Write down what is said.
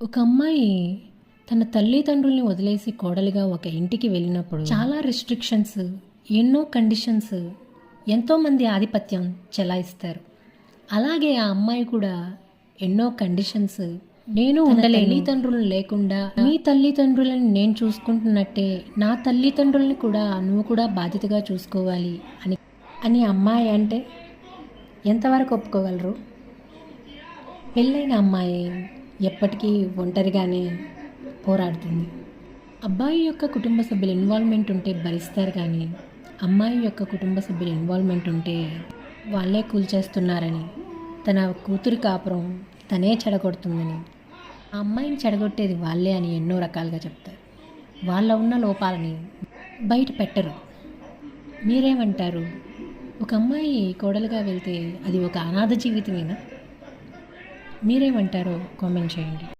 ఒక అమ్మాయి తన తల్లిదండ్రుల్ని వదిలేసి కోడలిగా ఒక ఇంటికి వెళ్ళినప్పుడు చాలా రిస్ట్రిక్షన్స్ ఎన్నో కండిషన్స్ ఎంతోమంది ఆధిపత్యం చెలాయిస్తారు. అలాగే ఆ అమ్మాయి కూడా ఎన్నో కండిషన్స్ నేను తల్లిదండ్రులు లేకుండా నీ తల్లిదండ్రులను నేను చూసుకుంటున్నట్టే నా తల్లిదండ్రుల్ని కూడా నువ్వు కూడా బాధ్యతగా చూసుకోవాలి అని అని అమ్మాయి అంటే ఎంతవరకు ఒప్పుకోగలరు? పెళ్ళైన అమ్మాయి ఎప్పటికీ ఒంటరిగానే పోరాడుతుంది. అబ్బాయి యొక్క కుటుంబ సభ్యుల ఇన్వాల్వ్మెంట్ ఉంటే భరిస్తారు కానీ అమ్మాయి యొక్క కుటుంబ సభ్యుల ఇన్వాల్వ్మెంట్ ఉంటే వాళ్ళే కూల్చేస్తున్నారని తన కూతురి కాపురం తనే చెడగొడుతుందని ఆ అమ్మాయిని చెడగొట్టేది వాళ్ళే అని ఎన్నో రకాలుగా చెప్తారు. వాళ్ళ ఉన్న లోపాలని బయట పెట్టరు. మీరేమంటారు? ఒక అమ్మాయి కోడలుగా వెళ్తే అది ఒక అనాథ జీవితమేనా? మీరేమంటారో కామెంట్ చేయండి.